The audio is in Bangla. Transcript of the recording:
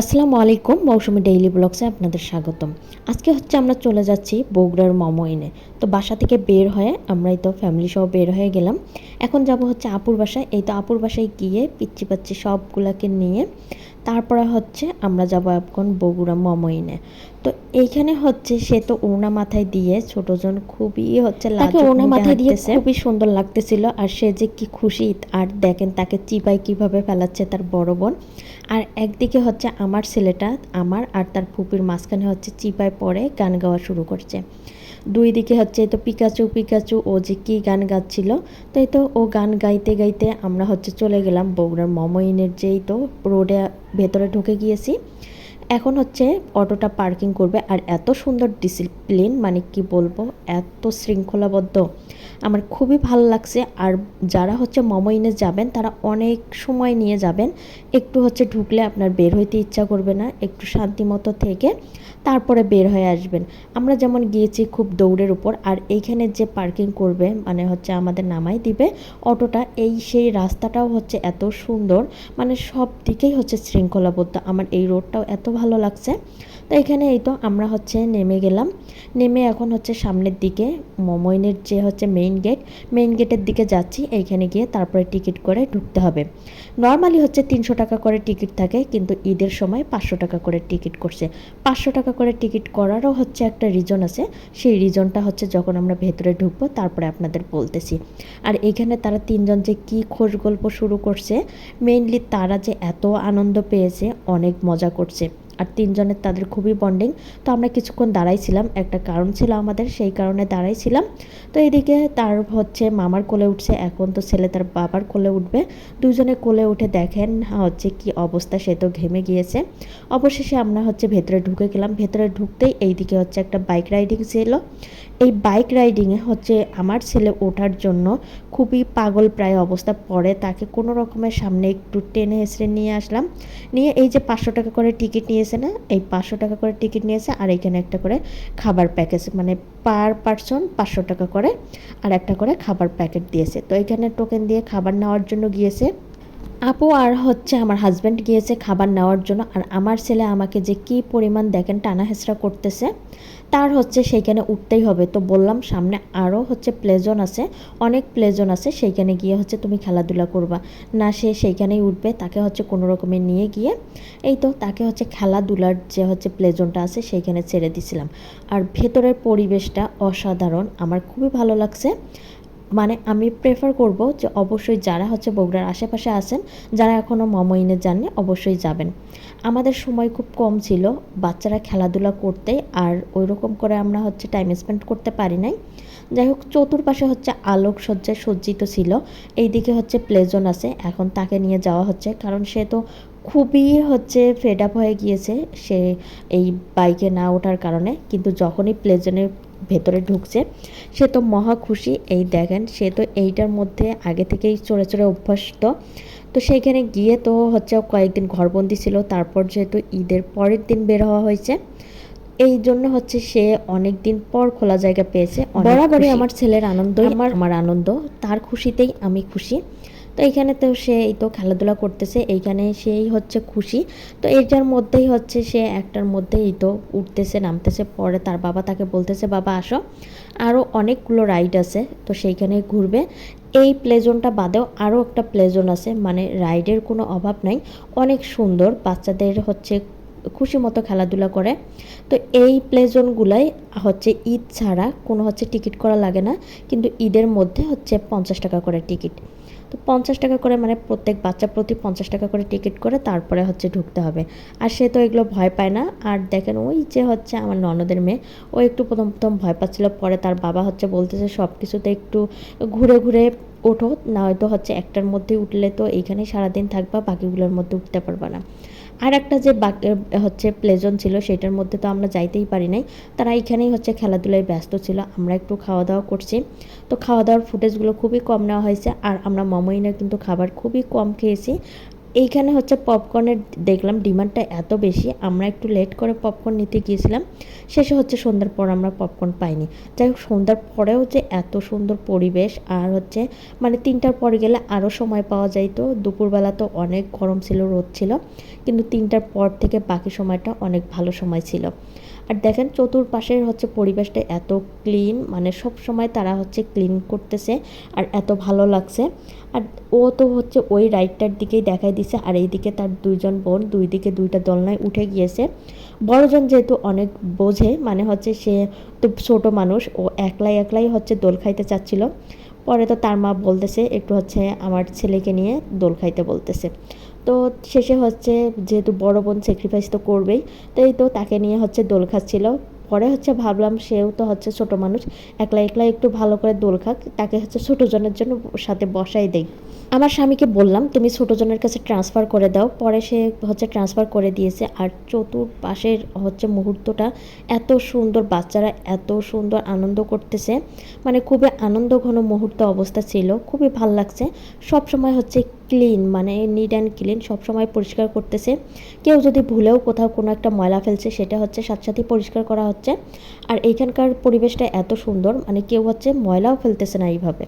আসসালামু আলাইকুম, মৌসুমি ডেইলি ব্লগসে আপনাদের স্বাগতম। আজকে হচ্ছে আমরা চলে যাচ্ছি বগুড়ার মমইনে তো বাসা থেকে বের হয়ে আমরাই তো ফ্যামিলি সহ বের হয়ে গেলাম। এখন যাব হচ্ছে আপুর বাসায়। এই তো আপুর বাসায় গিয়ে পিচ্ছি পাচ্ছি সবগুলাকে নিয়ে তারপরে হচ্ছে আমরা যাব এখন বগুড়া মোমো এনে। তো এইখানে হচ্ছে সে তো ওড়না মাথায় দিয়ে ছোটজন খুবই হচ্ছে তাকে ওড়না মাথায় দিয়ে খুবই সুন্দর লাগতেছিল। আর সে যে কি খুশি আর দেখেন তাকে চিপাই কীভাবে ফেলাচ্ছে তার বড় বোন। আর একদিকে হচ্ছে আমার ছেলেটা আমার আর তার ফুপির মাঝখানে হচ্ছে চিপায় পড়ে গান গাওয়া শুরু করছে। দুই দিকে হচ্ছে তো পিকাচু পিকাচু ও যে কী গান গাচ্ছিল তাই তো ও গান গাইতে গাইতে আমরা হচ্ছে চলে গেলাম বগুড়ার মমইনের যেই তো রোডে ভেতরে ঢুকে গিয়েছি। এখন হচ্ছে অটোটা পার্কিং করবে আর এত সুন্দর ডিসিপ্লিন মানে কি বলব, এত শৃঙ্খলাবদ্ধ। আমার খুবই ভালো লাগছে আর যারা হচ্ছে মমইনে যাবেন, তারা অনেক সময় নিয়ে যাবেন। একটু হচ্ছে ঢুকলে আপনার বের হইতে ইচ্ছা করবে না, একটু শান্তি মতো থেকে তারপরে বের হয়ে আসবেন। আমরা যেমন গিয়েছি খুব দৌড়ের উপর আর এইখানে যে পার্কিং করবে মানে হচ্ছে আমাদের নামাই দিবে, অটোটা এই সেই রাস্তাটাও হচ্ছে এত সুন্দর মানে সব দিকেই হচ্ছে শৃঙ্খলাবদ্ধ। আমার এই রোডটাও এত ভালো লাগছে। তো এখানে এই তো আমরা হচ্ছে নেমে গেলাম। নেমে এখন হচ্ছে সামনের দিকে মমইনের যে হচ্ছে মেইন গেট মেইন গেটের দিকে যাচ্ছি। এইখানে গিয়ে তারপরে টিকিট করে ঢুকতে হবে। নর্মালি হচ্ছে তিনশো টাকা করে টিকিট থাকে, কিন্তু ঈদের সময় পাঁচশো টাকা করে টিকিট করছে। পাঁচশো টাকা করে টিকিট করারও হচ্ছে একটা রিজন আছে। সেই রিজনটা হচ্ছে যখন আমরা ভেতরে ঢুকবো, তারপরে আপনাদের বলতেছি। আর এখানে তারা তিনজন যে কি খোঁজ গল্প শুরু করছে মেইনলি তারা যে এত আনন্দ পেয়েছে, অনেক মজা করছে। আর তিনজনের তাদের খুবই বন্ডিং তো আমরা কিছুক্ষণ দাঁড়াইছিলাম একটা কারণ ছিল আমাদের, সেই কারণে দাঁড়াইছিলাম তো এদিকে তার হচ্ছে মামার কোলে উঠছে, এখন তো ছেলে তার বাবার কোলে উঠবে। দুজনে কোলে উঠে দেখেন হচ্ছে কি অবস্থা, সে তো ঘেমে গিয়েছে। অবশেষে আমরা হচ্ছে ভেতরে ঢুকে গেলাম। ভেতরে ঢুকতেই এইদিকে হচ্ছে একটা বাইক রাইডিং ছিল। এই বাইক রাইডিংয়ে হচ্ছে আমার ছেলে ওঠার জন্য খুবই পাগল প্রায় অবস্থা। পরে তাকে কোনো রকমের সামনে একটু টেনে হেসড়ে নিয়ে আসলাম। নিয়ে এই যে পাঁচশো টাকা করে টিকিট নিয়েছে না, এই পাঁচশো টাকা করে টিকিট নিয়েছে আর এখানে একটা করে খাবার প্যাকেজ মানে পার পার্সন পাঁচশো টাকা করে আর একটা করে খাবার প্যাকেট দিয়েছে। তো এখানে টোকেন দিয়ে খাবার নেওয়ার জন্য গিয়েছে। আপু, আর হচ্ছে আমার হাজব্যান্ড গিয়েছে খাবার নেওয়ার জন্য, আর আমার ছেলে আমাকে যে কি পরিমাণ দেখেন টানা করতেছে, তার হচ্ছে সেইখানে উঠতেই হবে। তো বললাম, সামনে আরও হচ্ছে প্লেজন আছে, অনেক প্লেজন আছে, সেইখানে গিয়ে হচ্ছে তুমি খেলাধুলা করবা। না, সে সেইখানেই উঠবে, তাকে হচ্ছে কোনো রকমে নিয়ে গিয়ে, এই তো তাকে হচ্ছে খেলাধুলার যে হচ্ছে প্লেজনটা আছে, সেইখানে ছেড়ে দিছিলাম। আর ভেতরের পরিবেশটা অসাধারণ, আমার খুবই ভালো লাগছে। মানে আমি প্রেফার করব যে অবশ্যই যারা হচ্ছে বগুড়ার আশেপাশে আছেন, যারা এখনও মমইনে যাননি অবশ্যই যাবেন। আমাদের সময় খুব কম ছিল, বাচ্চারা খেলাধুলা করতে আর ওই রকম করে আমরা হচ্ছে টাইম স্পেন্ড করতে পারি নাই। যাই হোক, চতুর্পাশে হচ্ছে আলোক সজ্জায় সজ্জিত ছিল, এইদিকে হচ্ছে প্লেজন আছে, এখন তাকে নিয়ে যাওয়া হচ্ছে, কারণ সে তো খুবই হচ্ছে ফেড আপ হয়ে গিয়েছে সে এই বাইকে না ওঠার কারণে। কিন্তু যখনই প্লেজনে ভেতরে ঢুকছে সে তো মহা খুশি। এই দেখেন সে তো এইটার মধ্যে আগে থেকেই চড়ে চড়ে অভ্যস্ত। তো সেইখানে গিয়ে তো হচ্ছে কয়েকদিন ঘরবন্দি ছিল তারপর যেহেতু ঈদের পরের দিন বের হওয়া হয়েছে এই জন্য হচ্ছে সে অনেক দিন পর খোলা জায়গা পেয়েছে। বরাবরই আমার ছেলের আনন্দ আমার আমার আনন্দ। তার খুশিতেই আমি খুশি। তো এইখানে তো সে এই তো খেলাধুলা করতেছে, এইখানে সেই হচ্ছে খুশি। তো এইটার মধ্যেই হচ্ছে সে একটার মধ্যেই তো উঠতেছে, নামতেছে, পরে তার বাবা তাকে বলতেছে, বাবা, আসো। আরও অনেকগুলো রাইড আছে, তো সেইখানে ঘুরবে। এই প্লেজনটা বাদেও আরও একটা প্লেজন আছে মানে রাইডের কোনো অভাব নাই, অনেক সুন্দর, বাচ্চাদের হচ্ছে খুশি মতো খেলাধুলা করে। তো এই প্লেজনগুলাই হচ্ছে ঈদ ছাড়া কোনো হচ্ছে টিকিট করা লাগে না, কিন্তু ঈদের মধ্যে হচ্ছে পঞ্চাশ টাকা করে টিকিট তো পঞ্চাশ টাকা করে মানে প্রত্যেক বাচ্চা প্রতি পঞ্চাশ টাকা করে টিকিট করে তারপরে হচ্ছে ঢুকতে হবে। আর সে তো এগুলো ভয় পায় না। আর দেখেন ওই যে হচ্ছে আমার ননদের মেয়ে, ও একটু প্রথম প্রথম ভয় পাচ্ছিল। পরে তার বাবা হচ্ছে বলতেছে সব কিছুতে একটু ঘুরে ঘুরে ওঠো। না হয়তো হচ্ছে একটার মধ্যে উঠলে তো এইখানেই সারাদিন থাকবা, বাকিগুলোর মধ্যে উঠতে পারবা না। আর একটা যে হচ্ছে প্লেজন ছিল সেটার মধ্যে তো আমরা যাইতেই পারি নাই। তারা এখানেই হচ্ছে খেলাধুলায় ব্যস্ত ছিল। আমরা একটু খাওয়া দাওয়া করছি। তো খাওয়া দাওয়ার ফুটেজগুলো খুবই কম নেওয়া হয়েছে। আর আমরা মমইনা কিন্তু খাবার খুবই কম খেয়েছি। এইখানে হচ্ছে পপকর্নের দেখলাম ডিমান্ডটা এত বেশি, আমরা একটু লেট করে পপকর্ন নিতে গিয়েছিলাম। শেষে হচ্ছে সন্ধ্যার পর আমরা পপকর্ন পাইনি। যাই হোক, সন্ধ্যার পরেও যে এত সুন্দর পরিবেশ আর হচ্ছে মানে তিনটার পরে গেলে আরও সময় পাওয়া যাইতো। দুপুরবেলা তো অনেক গরম ছিল, রোদ ছিল, কিন্তু তিনটার পর থেকে বাকি সময়টা অনেক ভালো সময় ছিল। আর দেখেন চতুর্পাশের হচ্ছে পরিবেশটা এত ক্লিন মানে সব সময় তারা হচ্ছে ক্লিন করতেছে আর এত ভালো লাগছে। আর ও তো হচ্ছে ওই রাইডটার দিকেই দেখাই দিছে, আর এইদিকে তার দুইজন বোন, দুই দিকে দুইটা দোলনায় উঠে গিয়েছে। বড়জন যেহেতু অনেক বোঝে মানে হচ্ছে সে তো ছোট মানুষ, ও একলাই একলাই হচ্ছে দোল খাইতে চাচ্ছিল। পরে তো তার মা বলতেছে, একটু হচ্ছে আমার ছেলেকে নিয়ে দোল খাইতে বলতেছে। তো শেষে হচ্ছে যেহেতু বড় বোন স্যাক্রিফাইস তো করবেই তো এই তো তাকে নিয়ে হচ্ছে দোল খাচ্ছিল। পরে হচ্ছে ভাবলাম সেও তো হচ্ছে ছোট মানুষ, একলা একলা একটু ভালো করে দোল খাক, তাকে হচ্ছে ছোট জনের জন্য সাথে বসাই দেই। আমার স্বামীকে বললাম, তুমি ছোট জনের কাছে ট্রান্সফার করে দাও। পরে সে হচ্ছে ট্রান্সফার করে দিয়েছে। আর চতুর্পাশের হচ্ছে মুহূর্তটা এত সুন্দর, বাচ্চারা এত সুন্দর আনন্দ করতেছে। মানে খুবই আনন্দ ঘন মুহূর্ত অবস্থা ছিল, খুবই ভালো লাগছে। সব সময় হচ্ছে ক্লিন মানে নিট অ্যান্ড ক্লিন সবসময় পরিষ্কার করতেছে। কেউ যদি ভুলেও কোথাও কোনো একটা ময়লা ফেলছে, সেটা হচ্ছে সাথে সাথে পরিষ্কার করা হচ্ছে। আর এইখানকার পরিবেশটা এত সুন্দর মানে কেউ হচ্ছে ময়লাও ফেলতেছে না এইভাবে।